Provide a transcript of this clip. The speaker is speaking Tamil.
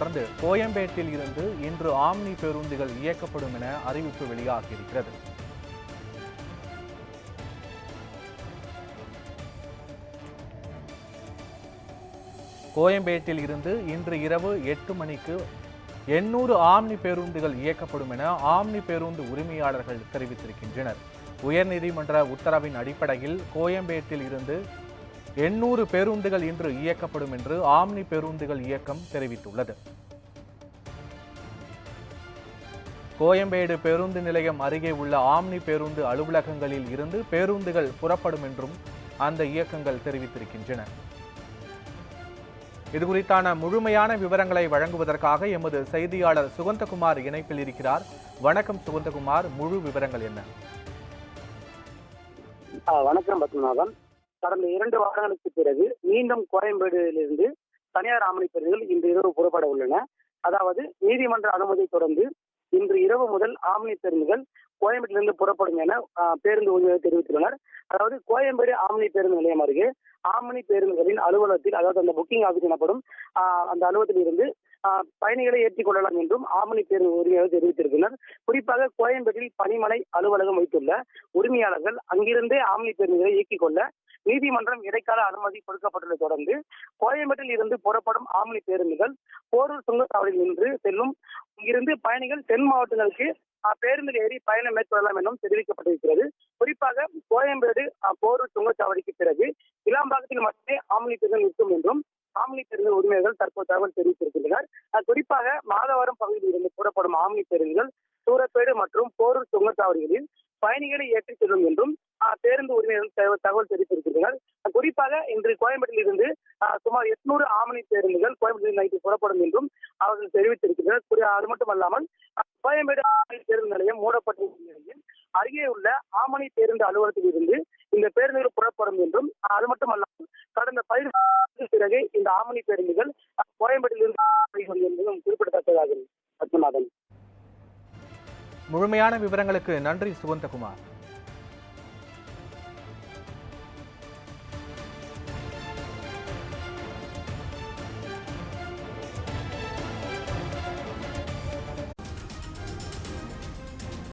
தொடர்ந்து கோயம்பேட்டில் இருந்து இன்று ஆம்னி பேருந்துகள் இயக்கப்படும் என அறிவிப்பு வெளியாகியிருக்கிறது. கோயம்பேட்டில் இருந்து இன்று இரவு எட்டு மணிக்கு எண்ணூறு ஆம்னி பேருந்துகள் இயக்கப்படும் என ஆம்னி பேருந்து உரிமையாளர்கள் தெரிவித்திருக்கின்றனர். உயர்நீதிமன்ற உத்தரவின் அடிப்படையில் கோயம்பேட்டில் இருந்து எண்ணூறு பேருந்துகள் இன்று இயக்கப்படும் என்று ஆம்னி பேருந்துகள் இயக்கம் தெரிவித்துள்ளது. கோயம்பேடு பேருந்து நிலையம் அருகே உள்ள ஆம்னி பேருந்து அலுவலகங்களில் இருந்து பேருந்துகள் புறப்படும் என்றும் அந்த இயக்கங்கள் தெரிவித்திருக்கின்றன. இதுகுறித்தான முழுமையான விவரங்களை வழங்குவதற்காக எமது செய்தியாளர் சுகந்தகுமார் இணைப்பில் இருக்கிறார். வணக்கம் சுகந்தகுமார் முழு விவரங்கள் என்ன? வணக்கம் பத்மநாபன். கடந்த இரண்டு வாரங்களுக்கு பிறகு மீண்டும் கோயம்பேடுவிலிருந்து தனியார் ஆமணி பேருந்துகள் இன்று இரவு புறப்பட உள்ளன. அதாவது நீதிமன்ற அனுமதியை தொடர்ந்து இன்று இரவு முதல் ஆம்னி பேருந்துகள் கோயம்பேட்டிலிருந்து புறப்படும் என பேருந்து ஊழியர்கள் தெரிவித்துள்ளனர். அதாவது கோயம்பேடு ஆம்னி பேருந்து நிலையம் அருகே ஆம்னி பேருந்துகளின் அலுவலகத்தில் அதாவது அந்த புக்கிங் ஆஃபீஸ் எனப்படும் அந்த அலுவலகத்தில் இருந்து பயணிகளை ஏற்றிக் கொள்ளலாம் என்றும் ஆமணி பேருந்து உரிமையாளர் தெரிவித்திருந்தனர் குறிப்பாக கோயம்பேட்டில் பணிமனை அலுவலகம் வைத்துள்ள உரிமையாளர்கள் அங்கிருந்தே ஆம்னி பேருந்துகளை இயக்கிக் கொள்ள நீதிமன்றம் இடைக்கால அனுமதி கொடுக்கப்பட்டுள்ளதை தொடர்ந்து கோயம்பேட்டில் இருந்து புறப்படும் ஆம்னி பேருந்துகள் போரூர் சுங்கச்சாவடியில் நின்று செல்லும். இங்கிருந்து பயணிகள் தென் மாவட்டங்களுக்கு அஹ், பேருந்தில் ஏறி பயணம் மேற்கொள்ளலாம் என்றும் தெரிவிக்கப்பட்டிருக்கிறது. குறிப்பாக கோயம்பேடு போரூர் சுங்கச்சாவடிக்கு பிறகு இளாம்பாக்கத்தில் மட்டுமே ஆம்னி பேருந்து நிற்கும் என்றும் ஆம்னி பேருந்து உரிமையாளர்கள் தற்போது தகவல் தெரிவித்திருக்கின்றனர் குறிப்பாக மாதவரம் பகுதியில் இருந்து கூறப்படும் ஆம்னி பேருந்துகள் சூரப்பேடு மற்றும் போரூர் சுங்கச்சாவடிகளில் பயணிகளை ஏற்றிச் செல்லும் என்றும் பேருந்து உரிமையாளர்கள் தகவல் தகவல் குறிப்பாக இன்று கோயம்பேட்டில் இருந்து சுமார் எட்நூறு ஆமணி பேருந்துகள் கோயம்பேட்டில் நைட்டு புறப்படும் என்றும் அவர்கள் தெரிவித்திருக்கின்றனர் குறி- அது மட்டுமல்லாமல் கோயம்பேடு ஆமணி பேருந்து நிலையம் மூடப்பட்டிருக்கும் நிலையில் அருகே உள்ள ஆமணி பேருந்து அலுவலகத்தில் இருந்து இந்த பேருந்துகள் புறப்படும் என்றும் அது மட்டுமல்லாமல் கடந்த பயிர் பிறகு இந்த ஆமணி பேருந்துகள் அஹ், கோயம்பேட்டில் இருந்து என்பதும் குறிப்பிடத்தக்கதாகும். பத்மநாதன் முழுமையான விவரங்களுக்கு நன்றி சுகந்தகுமார்.